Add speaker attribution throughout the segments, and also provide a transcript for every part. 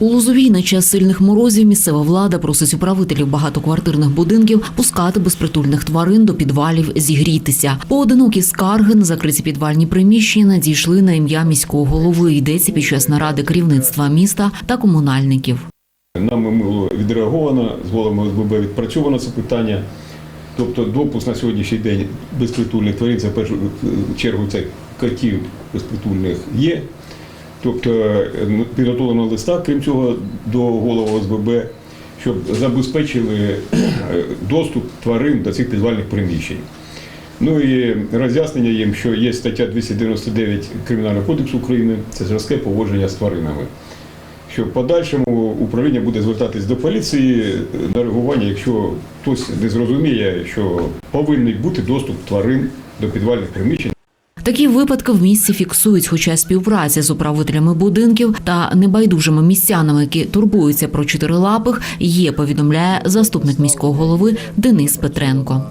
Speaker 1: У Лозовій на час сильних морозів місцева влада просить управителів багатоквартирних будинків пускати безпритульних тварин до підвалів зігрітися. Поодинокі скарги на закриті підвальні приміщення надійшли на ім'я міського голови. Йдеться під час наради керівництва міста та комунальників.
Speaker 2: Нами було відреаговано, з головами ОСББ відпрацьовано це питання. Тобто допуск на сьогоднішній день безпритульних тварин, в першу чергу це котів безпритульних є. Тобто е, підготовлено листа, крім цього, до голови ОСББ, щоб забезпечили е, доступ тварин до цих підвальних приміщень. Ну і роз'яснення їм, що є стаття 299 Кримінального кодексу України, це жорстке поводження з тваринами. Що в подальшому управління буде звертатись до поліції на реагування, якщо хтось не зрозуміє, що повинен бути доступ тварин до підвальних приміщень.
Speaker 1: Такі випадки в місті фіксують, хоча співпраця з управителями будинків та небайдужими містянами, які турбуються про чотирилапих, є. Повідомляє заступник міського голови Денис Петренко.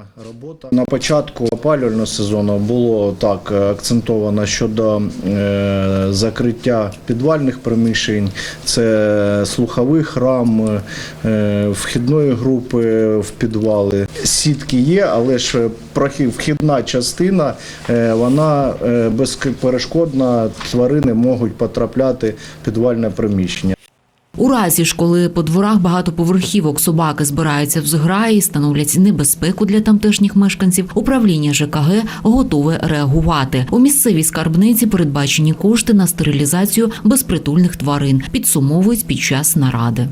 Speaker 3: На початку опалювального сезону було так акцентовано щодо е, закриття підвальних приміщень, це слухових рам, е, вхідної групи в підвали. Сітки є, але ж вхідна частина е, е, безперешкодна, тварини можуть потрапляти в підвальне приміщення.
Speaker 1: У разі ж, коли по дворах багатоповерхівок собаки збираються в зграї, становлять небезпеку для тамтешніх мешканців, управління ЖКГ готове реагувати. У місцевій скарбниці передбачені кошти на стерилізацію безпритульних тварин. Підсумовують під час наради.